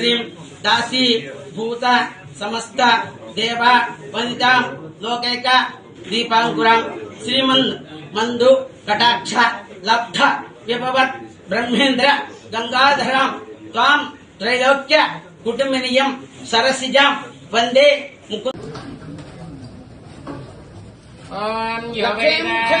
श्री दासी भूत, समस्त देव, वनिता, लोकैक दीपांकुरम श्रीमंद मंदु कटाक्ष, लब्ध, विभवत, ब्रह्मेन्द्र गंगाधरम ताम त्रैलोक्य कुटुंबिनियम सरसिजम वंदे मुकुंद ओम योगेन्द्र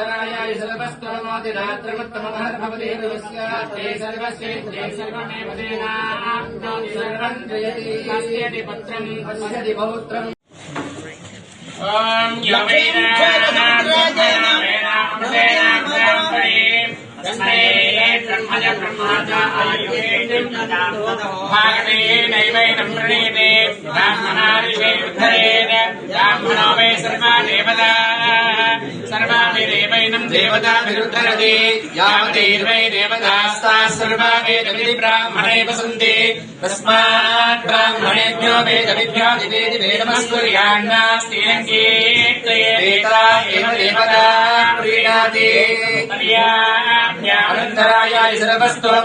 ఏవ దేవతా ప్రీణాతి పర్యాప్యానందరాయ సర్వస్తమోతి తే సర్వమేవ దేనాప్నోతి సర్వం జయతి పశ్యతి పశ్యతి పౌత్రం ఓం ప్రణీతే ఉద్ధరేణ బ్రాహ్మణో వై సర్వా దేవతా సర్వామి దేవతా విరుద్ధరతి యావతైర్వై దేవతాస్తా సర్వా బ్రాహ్మణే వసంతి తస్మాత్ బ్రాహ్మణేభ్యో వేదవిభ్యో దివే దివే ఏవ దేవతా ప్రీణాతి పర్యాప్యానందరాయ సర్వస్తోమ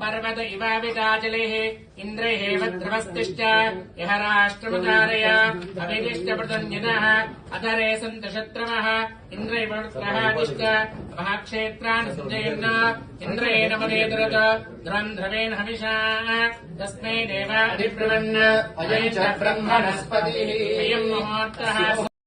पर्वत इवाविताचलेः इन्द्रैः वद्रवस्तिश्च यः राष्ट्रमधारय अभिदिष्टपृतन्यतः अतरे सन्तशत्रवः इन्द्रैवृत्रहादिश्च महाक्षेत्रान् सृजयन् इन्द्रेण मदेतरत। द्रम् ध्रवेण हविषा तस्मै देवाधिब्रुवन् अयम् च ब्रह्मणस्पतिः। अयम्